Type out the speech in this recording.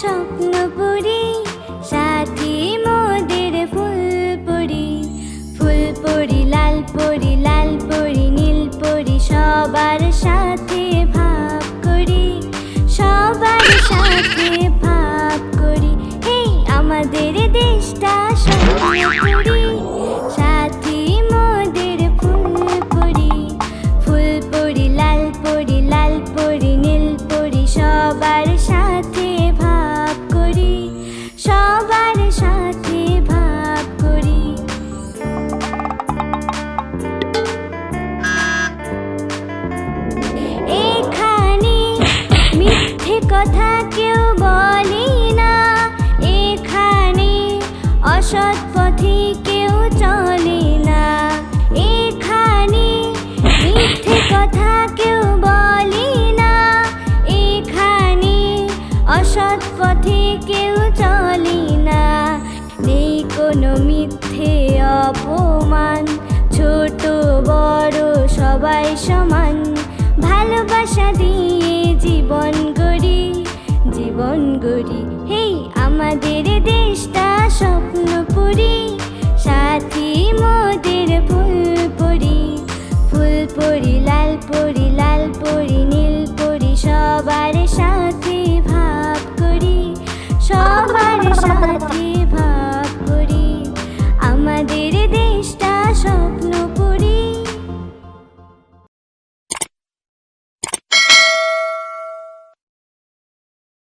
স্বপ্ন পুরি সাথী মোদের ফুল পরি ফুল পরি লাল পরি লাল পরি নীল পরি সবার সাথে ভাব করি। সবার সাথে ভাব করি। এই আমাদের দেশটা স্বপ্নপুরি সাথী মোদের ফুল পরি ফুল পরি পরি লাল পরি নীল পরি সবার সাথে কথা কেউ বলে না। এখানে অসৎ পথে কেউ চলে না। এখানে মিথ্যে কথা কেউ বলে না। এখানে অসৎ পথে কেউ চলে না। নেই কোনো মিথ্যে অপমান। ছোট, বড়, সবাই সমান। ভালোবাসা দিয়ে জীবন গড়ি। হেই, আমাদের দেশটা স্বপ্নপুরি, সাথী মোদের ফুল পরি ফুল পরি লাল পরি লাল পরি নীল পরি সবার সাথে সবার সাথে